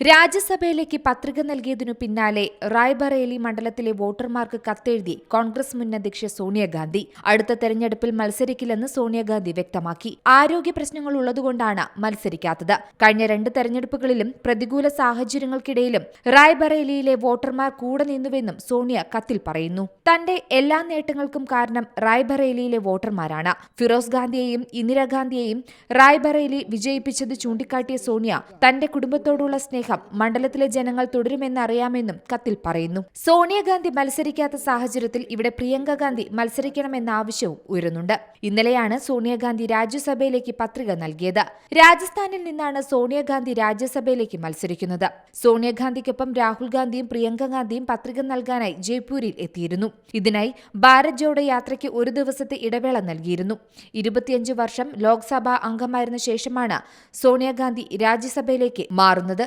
രാജ്യസഭയിലേക്ക് പത്രിക നൽകിയതിനു പിന്നാലെ റായ്ബറേലി മണ്ഡലത്തിലെ വോട്ടർമാർക്ക് കത്തെഴുതി കോൺഗ്രസ് മുൻ അധ്യക്ഷ സോണിയാഗാന്ധി. അടുത്ത തെരഞ്ഞെടുപ്പിൽ മത്സരിക്കില്ലെന്ന് സോണിയാഗാന്ധി വ്യക്തമാക്കി. ആരോഗ്യ പ്രശ്നങ്ങൾ ഉള്ളതുകൊണ്ടാണ് മത്സരിക്കാത്തത്. കഴിഞ്ഞ രണ്ട് തെരഞ്ഞെടുപ്പുകളിലും പ്രതികൂല സാഹചര്യങ്ങൾക്കിടയിലും റായ്ബറേലിയിലെ വോട്ടർമാർ കൂടെ നിന്നുവെന്നും സോണിയ കത്തിൽ പറയുന്നു. തന്റെ എല്ലാ നേട്ടങ്ങൾക്കും കാരണം റായ്ബറേലിയിലെ വോട്ടർമാരാണ്. ഫിറോസ് ഗാന്ധിയെയും ഇന്ദിരാഗാന്ധിയെയും റായ്ബറേലി വിജയിപ്പിച്ചത് ചൂണ്ടിക്കാട്ടിയ സോണിയ തന്റെ കുടുംബത്തോടുള്ള സ്നേഹം മണ്ഡലത്തിലെ ജനങ്ങൾ തുടരുമെന്നറിയാമെന്നും കത്തിൽ പറയുന്നു. സോണിയാഗാന്ധി മത്സരിക്കാത്ത സാഹചര്യത്തിൽ ഇവിടെ പ്രിയങ്ക ഗാന്ധി മത്സരിക്കണമെന്ന ആവശ്യവും ഉയരുന്നുണ്ട്. ഇന്നലെയാണ് സോണിയാഗാന്ധി രാജ്യസഭയിലേക്ക് പത്രിക നൽകിയത്. രാജസ്ഥാനിൽ നിന്നാണ് സോണിയാഗാന്ധി രാജ്യസഭയിലേക്ക് മത്സരിക്കുന്നത്. സോണിയാഗാന്ധിക്കൊപ്പം രാഹുൽ ഗാന്ധിയും പ്രിയങ്ക ഗാന്ധിയും പത്രിക നൽകാനായി ജയ്പൂരിൽ എത്തിയിരുന്നു. ഇതിനായി ഭാരത് ജോഡ യാത്രയ്ക്ക് ഒരു ദിവസത്തെ ഇടവേള നൽകിയിരുന്നു. ഇരുപത്തിയഞ്ച് വർഷം ലോക്സഭാ അംഗമായിരുന്ന ശേഷമാണ് സോണിയാഗാന്ധി രാജ്യസഭയിലേക്ക് മാറുന്നത്.